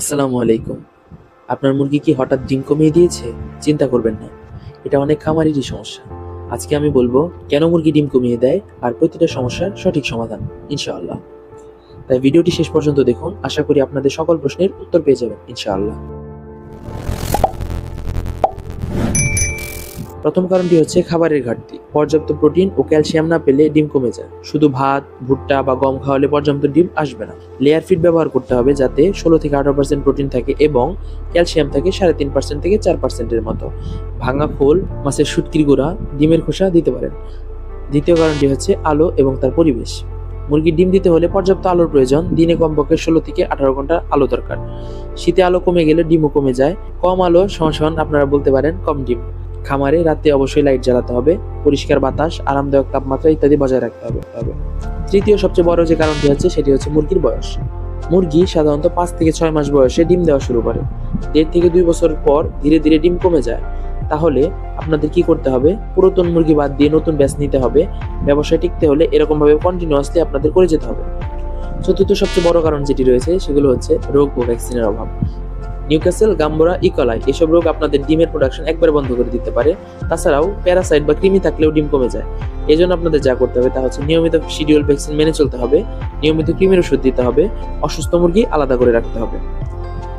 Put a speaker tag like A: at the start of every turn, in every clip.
A: আসসালামু আলাইকুম। আপনার মুরগি কি হঠাৎ ডিম কমিয়ে দিয়েছে? চিন্তা করবেন না, এটা অনেক খামারেরই সমস্যা। আজকে আমি বলব, কেন মুরগি ডিম কমিয়ে দেয় আর প্রতিটা সমস্যার সঠিক সমাধান, ইনশাআল্লাহ। তাই ভিডিওটি শেষ পর্যন্ত দেখুন, আশা করি আপনাদের সকল প্রশ্নের উত্তর পেয়ে যাবেন, ইনশাআল্লাহ। প্রথম কারণটি হচ্ছে খাবারের ঘাটতি। পর্যাপ্ত প্রোটিন ও ক্যালসিয়াম না পেলে ডিম কমে যায়। শুধু ভাত, ভুট্টা বা গম খাওয়ালে পর্যাপ্ত ডিম আসবে না। লেয়ার ফিড ব্যবহার করতে হবে যাতে ষোলো থেকে আঠারো পার্সেন্ট প্রোটিন থাকে এবং ক্যালসিয়াম থাকে সাড়ে তিন পার্সেন্ট থেকে চার পার্সেন্টের মতো। ভাঙা খোল, মাছের শুটকির গুঁড়া, ডিমের খোসা দিতে পারেন। দ্বিতীয় কারণটি হচ্ছে আলো এবং তার পরিবেশ। মুরগির ডিম দিতে হলে পর্যাপ্ত আলোর প্রয়োজন। দিনে কমপক্ষে ষোলো থেকে আঠারো ঘণ্টা আলো দরকার। শীতে আলো কমে গেলে ডিমও কমে যায়। কম আলো সমান আপনারা বলতে পারেন কম ডিম। খামারে রাতে অবশ্যই লাইট জ্বালাতে হবে, পরিষ্কার বাতাস, আরামদায়ক তাপমাত্রা ইত্যাদি বজায় রাখতে হবে তৃতীয় সবচেয়ে বড় যে কারণটি হচ্ছে সেটি হচ্ছে মুরগির বয়স। মুরগি সাধারণত পাঁচ থেকে ছয় মাস বয়সে ডিম দেওয়া শুরু করে। দেড় থেকে দুই বছর পর ধীরে ধীরে ডিম কমে যায়। তাহলে আপনাদের কি করতে হবে? পুরাতন মুরগি বাদ দিয়ে নতুন ব্যাচ নিতে হবে। ব্যবসায় টিকতে হলে এরকমভাবে কন্টিনিউয়াসলি আপনাদের করে যেতে হবে। চতুর্থ সবচেয়ে বড় কারণ যেটি রয়েছে, সেগুলো হচ্ছে রোগ ও ভ্যাকসিনের অভাব। নিউক্যাসেল, গাম্বোরা, ইকলাই এসব রোগ আপনাদের ডিমের প্রোডাকশন একবারে বন্ধ করে দিতে পারে। তাছাড়াও প্যারাসাইট বা কৃমি থাকলেও ডিম কমে যায়। এই জন্য আপনাদের যা করতে হবে তা হচ্ছে নিয়মিত শিডিউল ভ্যাকসিন মেনে চলতে হবে, নিয়মিত কৃমির ওষুধ দিতে হবে, অসুস্থ মুরগি আলাদা করে রাখতে হবে।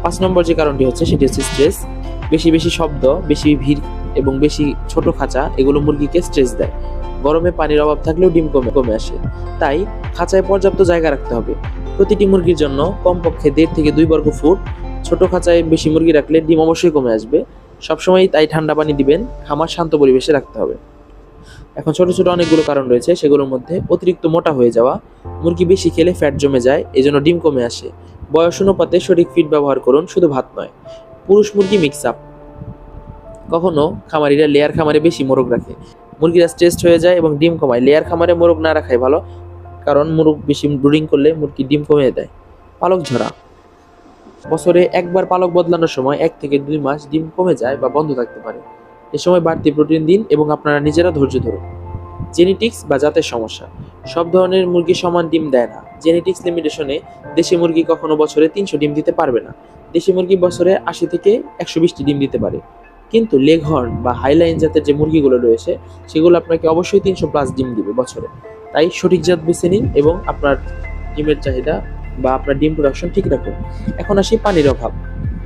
A: পাঁচ নম্বর যে কারণটি হচ্ছে সেটি হচ্ছে স্ট্রেস বেশি বেশি শব্দ, বেশি ভিড় এবং বেশি ছোট খাঁচা, এগুলো মুরগিকে স্ট্রেস দেয়। গরমে পানির অভাব থাকলেও ডিম কমে কমে আসে। তাই খাঁচায় পর্যাপ্ত জায়গা রাখতে হবে। প্রতিটি মুরগির জন্য কমপক্ষে দেড় থেকে দুই বর্গ ফুট ছোট খাঁচায় বেশি মুরগি রাখলে ডিম অবশ্যই কমে আসবে। সবসময় তাই ঠান্ডা পানি দিবেন, খামার শান্ত পরিবেশে রাখতে হবে। এখন ছোট ছোট অনেকগুলো কারণ রয়েছে, সেগুলোর মধ্যে অতিরিক্ত মোটা হয়ে যাওয়া, মুরগি বেশি খেলে ফ্যাট জমে যায়, এজন্য ডিম কমে আসে। বয়স অনুপাতে সঠিক ফিড ব্যবহার করুন, শুধু ভাত নয়। পুরুষ মুরগি মিক্স আপ কখনো খামারিরা লেয়ার খামারে বেশি মোরগ রাখে। মুরগিরা স্ট্রেসড হয়ে যায় এবং ডিম কমায়। লেয়ার খামারে মোরগ না রাখাই ভালো, কারণ মুরগ বেশি ব্রুডিং করলে মুরগি ডিম কমে দেয়। পালক ঝরা। বছরে একবার পালক বদলানোর সময় এক থেকে দুই মাস ডিম কমে যায় বা বন্ধ থাকতে পারে। এ সময় বাড়তি প্রোটিন দিন এবং আপনারা নিজেরা ধৈর্য ধরুন। জেনেটিক্স বা জাতের সমস্যা। সব ধরনের মুরগি সমান ডিম দেয় না। জেনেটিক্স লিমিটেশনে দেশি মুরগি কখনো বছরে তিনশো ডিম দিতে পারবে না। দেশি মুরগি বছরে আশি থেকে একশো বিশটি ডিম দিতে পারে। কিন্তু লেঘর্ন বা হাইলাইন জাতের যে মুরগিগুলো রয়েছে, সেগুলো আপনাকে অবশ্যই তিনশো প্লাস ডিম দিবে বছরে। তাই সঠিক জাত বেছে নিন এবং আপনার ডিমের চাহিদা বা আপনার ডিম প্রোডাকশন ঠিক রাখুন। এখন আসি পানির অভাব।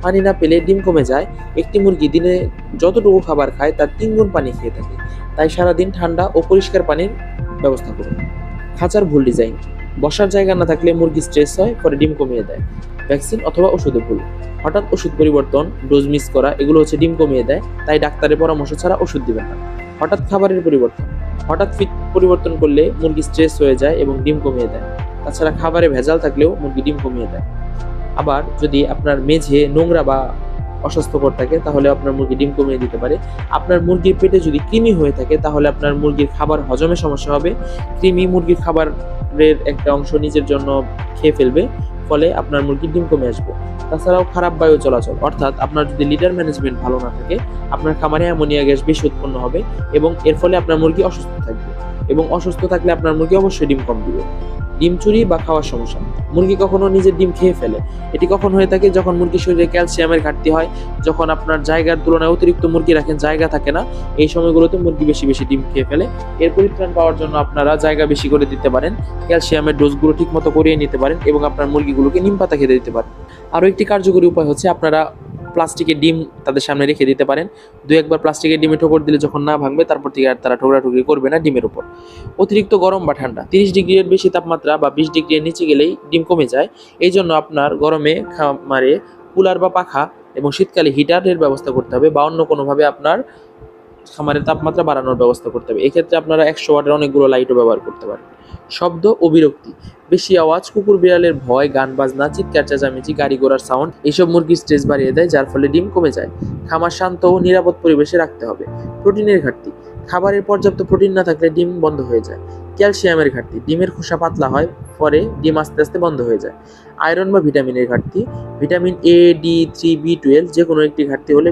A: পানি না পেলে ডিম কমে যায়। একটি মুরগি দিনে যতটুকু খাবার খায়, তার তিন গুণ পানি খেয়ে থাকে। তাই সারাদিন ঠান্ডা ও পরিষ্কার পানির ব্যবস্থা করুন। খাঁচার ভুল ডিজাইন বসার জায়গা না থাকলে মুরগি স্ট্রেস হয়, পরে ডিম কমিয়ে দেয়। ভ্যাকসিন অথবা ওষুধে ভুল। হঠাৎ ওষুধ পরিবর্তন ডোজ মিস করা, এগুলো হচ্ছে ডিম কমিয়ে দেয়। তাই ডাক্তারের পরামর্শ ছাড়া ওষুধ দিবেন না। হঠাৎ খাবারের পরিবর্তন। হঠাৎ ফিট পরিবর্তন করলে মুরগি স্ট্রেস হয়ে যায় এবং ডিম কমিয়ে দেয়। তাছাড়া খাবারে ভেজাল থাকলেও মুরগি ডিম কমিয়ে দেয়। আবার যদি আপনার মেঝে নোংরা বা অস্বাস্থ্যকর থাকে, তাহলে আপনার মুরগি ডিম কমিয়ে দিতে পারে। আপনার মুরগির পেটে যদি কৃমি হয়ে থাকে, তাহলে আপনার মুরগির খাবার হজমে সমস্যা হবে। কৃমি মুরগির খাবারের একটা অংশ নিজের জন্য খেয়ে ফেলবে, ফলে আপনার মুরগির ডিম কমে আসবে। তাছাড়াও খারাপ বায়ু চলাচল, অর্থাৎ আপনার যদি লিডার ম্যানেজমেন্ট ভালো না থাকে, আপনার খামারে অ্যামোনিয়া গ্যাস বেশি উৎপন্ন হবে এবং এর ফলে আপনার মুরগি অসুস্থ থাকবে। এবং অসুস্থ থাকলে আপনার মুরগি অবশ্যই ডিম কম দিবে। ডিম চুরি বা খাওয়ার সমস্যা। মুরগি কখনো নিজের ডিম খেয়ে ফেলে। এটি কখন হয়ে থাকে? যখন মুরগির শরীরে ক্যালসিয়ামের ঘাটতি হয়, যখন আপনার জায়গার তুলনায় অতিরিক্ত মুরগি রাখেন, জায়গা থাকে না, এই সময়গুলোতে মুরগি বেশি বেশি ডিম খেয়ে ফেলে। এর পরিত্রাণ পাওয়ার জন্য আপনারা জায়গা বেশি করে দিতে পারেন, ক্যালসিয়ামের ডোজগুলো ঠিক মতো করিয়ে নিতে পারেন এবং আপনার মুরগিগুলোকে নিম পাতা খেতে দিতে পারেন। আরও একটি কার্যকরী উপায় হচ্ছে আপনারা প্লাস্টিকের ডিম তাদের সামনে রেখে দিতে পারেন। দু একবার প্লাস্টিকের ডিমে ঠোকর দিলে যখন না ভাঙবে, তারপর থেকে আর তারা ঠোকরাঠুকরি করবে না ডিমের উপর। অতিরিক্ত গরম বা ঠান্ডা। তিরিশ ডিগ্রির বেশি তাপমাত্রা বা বিশ ডিগ্রির নিচে গেলেই ডিম কমে যায়। এই জন্য আপনার গরমে খামারে কুলার বা পাখা এবং শীতকালে হিটারের ব্যবস্থা করতে হবে বা অন্য কোনোভাবে আপনার খামারের তাপমাত্রা বাড়ানোর ব্যবস্থা করতে হবে। এক্ষেত্রে আপনারা একশো ওয়াটের অনেকগুলো লাইটও ব্যবহার করতে পারেন। শব্দ ও বিরক্তি বেশি আওয়াজ, কুকুর বিড়ালের ভয়, গান বাজনা, চিৎকার, চেঁচামেচি, গাড়ি ঘোড়ার সাউন্ড এইসব মুরগির স্ট্রেস বাড়িয়ে দেয়, যার ফলে ডিম কমে যায়। খামার শান্ত ও নিরাপদ পরিবেশে রাখতে হবে। প্রোটিনের ঘাটতি। খাবারের পর্যাপ্ত প্রোটিন না থাকলে ডিম বন্ধ হয়ে যায়। ক্যালসিয়ামের ঘাটতি। ডিমের খোসা পাতলা হয়, পরে ডিম আস্তে আস্তে বন্ধ হয়ে যায়। আয়রন বা ভিটামিনের ঘাটতি। Vitamin A D three B twelve যে কোনো একটি ঘাটতি হলে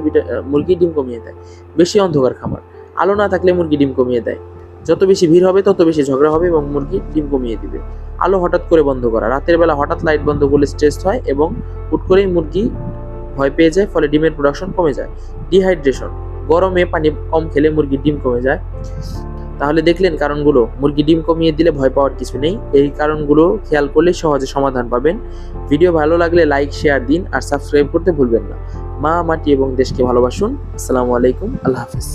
A: মুরগি ডিম কমিয়ে দেয়। বেশি অন্ধকার খামার। আলো না থাকলে মুরগি ডিম কমিয়ে দেয়। যত বেশি ভিড় হবে, তত বেশি ঝগড়া হবে এবং মুরগি ডিম কমিয়ে দিবে। আলো হঠাৎ করে বন্ধ করা। রাতের বেলা হঠাৎ লাইট বন্ধ করলে স্ট্রেস হয় এবং হুট করেই মুরগি ভয় পেয়ে যায়, ফলে ডিমের প্রোডাকশন কমে যায়। ডিহাইড্রেশন গরমে পানি কম খেলে মুরগির ডিম কমে যায়। তাহলে দেখলেন কারণগুলো। মুরগি ডিম কমিয়ে দিলে ভয় পাওয়ার কিছু নেই। এই কারণগুলো খেয়াল করলে সহজে সমাধান পাবেন। ভিডিও ভালো লাগলে লাইক শেয়ার দিন আর সাবস্ক্রাইব করতে ভুলবেন না। মা, মাটি এবং দেশকে ভালোবাসুন। আসসালামু আলাইকুম। আল্লাহ হাফিজ।